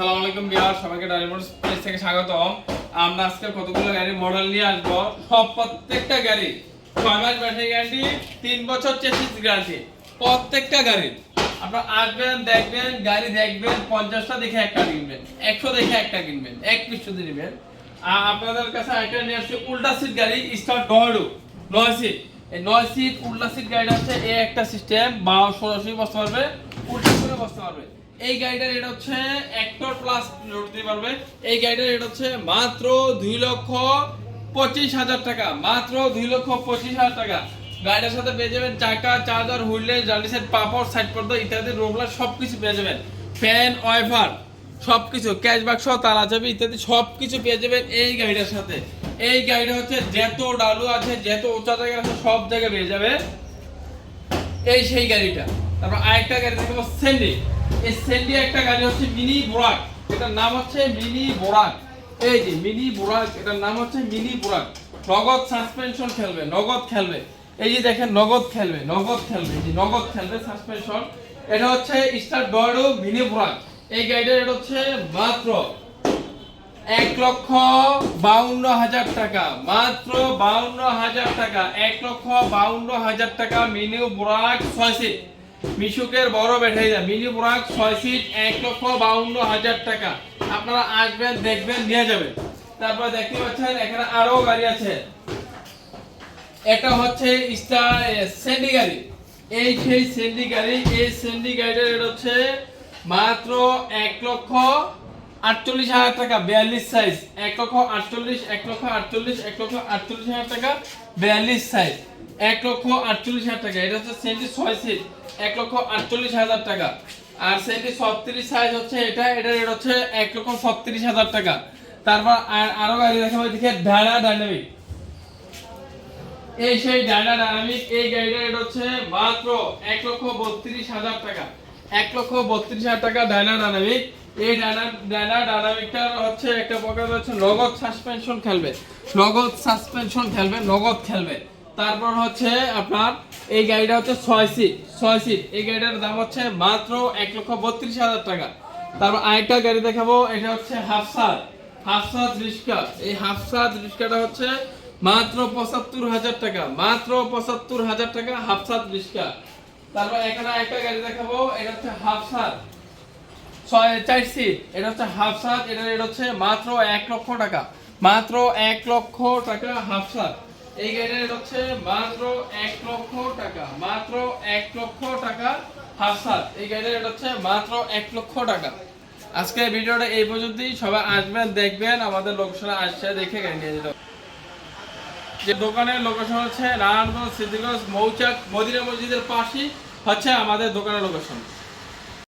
আসসালামু আলাইকুম বিহার সবাইকে ডায়মন্ড প্লেস থেকে স্বাগতম। আমরা আজকে কতগুলো গাড়ির মডেল নিয়ে আসব? সব প্রত্যেকটা গাড়ি ছয় মাস ব্যাটারি গ্যারান্টি তিন বছর চেসিস গ্যারান্টি প্রত্যেকটা গাড়ির আপনারা আসবেন, দেখবেন, গাড়ি দেখবেন, পঞ্চাশটা দেখে একটা কিনবেন, একশো দেখে একটা কিনবেন, এক পিস শুধু নেবেন। আর আপনাদের কাছে একটা নিয়ে আসছে, উল্টা সিট গাড়ি স্টার ডহডু নয় সিট এই নয় সিট উল্টা সিট গাড়িটা হচ্ছে এই একটা সিস্টেম বা সরাসরি বসতে পারবে উল্টা করে বসতে পারবে এই গাড়িটার রেট হচ্ছে একটর প্লাস লোড দিতে পারবে। এই গাড়িটার রেট হচ্ছে মাত্র দুই লক্ষ পঁচিশ হাজার টাকা, মাত্র দুই লক্ষ পঁচিশ হাজার টাকা। গাড়িটার সাথে পেয়ে যাবেন চাকা, চার্জার, হুইলে জার্নি পাপড় সাইড পর্দা ইত্যাদি রোগলার সব কিছু পেয়ে যাবেন। ফ্যান ওয়াইফার সব কিছু ক্যাশ বাক্স তালা চাবি ইত্যাদি সব কিছু পেয়ে যাবেন এই গাড়িটার সাথে। এই গাড়িটা হচ্ছে যত ডালু আছে, যত উঁচা জায়গা আছে, সব জায়গায় পেয়ে যাবে এই সেই গাড়িটা। তারপর আরেকটা গাড়ি দেখাবো সেন্ডি এই সেন্ডি একটা গাড়ি হচ্ছে মিনি বোরাক। এটার নাম হচ্ছে মিনি বোরাক। এই যে মিনি বোরাক, এটার নাম হচ্ছে মিনি বোরাক। নগদ সাসপেনশন খেলবে, নগদ খেলবে। এই যে দেখেন, নগদ খেলবে নগদ খেলবে যে নগদ খেলবে সাসপেনশন এটা হচ্ছে স্টার ডয়ডো মিনি বোরাক। এই গাড়িটার এটা হচ্ছে মাত্র এক লক্ষ বাউন্ন হাজার টাকা, মাত্র বাউন্ন হাজার টাকা, এক লক্ষ বাউন্ন হাজার টাকা মিনি বুরাক ছয় সিট মিশুকের বড় ব্যাটারি যায় মিনি বুরাক ছয় সিট এক লক্ষ বাউন্ন হাজার টাকা। আপনারা আসবেন, দেখবেন, নিয়ে যাবেন। তারপর দেখতে পাচ্ছেন, এখানে আরও গাড়ি আছে। এটা হচ্ছে স্টার সেন্ডি গাড়ি। এই সেই সেন্ডি গাড়ি, এই সেন্ডি গাড়িটার হচ্ছে মাত্র এক লক্ষ আটচল্লিশ হাজার টাকা, বিয়াল্লিশ সাইজ এক লক্ষ আটচল্লিশ, এক লক্ষ আটচল্লিশ, এক লক্ষ আটচল্লিশ হাজার টাকা, বিয়াল্লিশ সাইজ এক লক্ষ আটচল্লিশ হাজার টাকা। এটা হচ্ছে সেন্টি ছয় সিট এক লক্ষ আটচল্লিশ হাজার টাকা। আর সেন্টি ছত্রিশ সাইজ হচ্ছে এটা এটা রেট হচ্ছে এক লক্ষ ছত্রিশ হাজার টাকা। তারপর আর আরও গাড়ি দেখাবো এদিকে ঢাড়া ডাইনামিক এই সেই ডায়না ডায়নামিক এই গাড়িটার রেট হচ্ছে মাত্র এক লক্ষ বত্রিশ হাজার টাকা। এক লক্ষ বত্রিশ হাজার টাকা ডায়না ডায়নামিক এই ডায়না ডায়না ডায়নামিকটার হচ্ছে একটা প্রকার হচ্ছে নগদ সাসপেনশন খেলবে। নগদ সাসপেনশন খেলবে, নগদ খেলবে। তারপর হচ্ছে আপনার এই গাড়িটা হচ্ছে ছয় সিট ছয় সিট এই গাড়িটার দাম হচ্ছে মাত্র এক লক্ষ বত্রিশ হাজার টাকা। তারপর আরেকটা গাড়ি দেখাবো, এটা হচ্ছে হাফসার হাফসাদ রিক্সা। এই হাফসাদ রিক্সাটা হচ্ছে মাত্র পঁচাত্তর হাজার টাকা, মাত্র পঁচাত্তর হাজার টাকা হাফসাদ রিক্সা। তারপর এখানে একটা গাড়ি দেখাবো, এটা হচ্ছে হাফসাদ। ছয় এটা হচ্ছে হাফসাদ এটা রেট হচ্ছে মাত্র এক লক্ষ টাকা। মাত্র এক লক্ষ টাকা হাফসাদ এই গাড়ির হচ্ছে মাত্র এক লক্ষ টাকা। মাত্র এক লক্ষ টাকা হাফসাদ এই গাড়ির রেট হচ্ছে মাত্র এক লক্ষ টাকা। আজকে ভিডিওটা এই পর্যন্তই। সবাই আসবেন, দেখবেন, আমাদের লোকেশনে আসছে, দেখে গাড়ি নিয়ে যেতে যে দোকানের লোকেশন হচ্ছে নারায়ণগঞ্জ সিদ্ধিগঞ্জ মৌচাক মদিনা মসজিদের পাশেই হচ্ছে আমাদের দোকানের লোকেশন।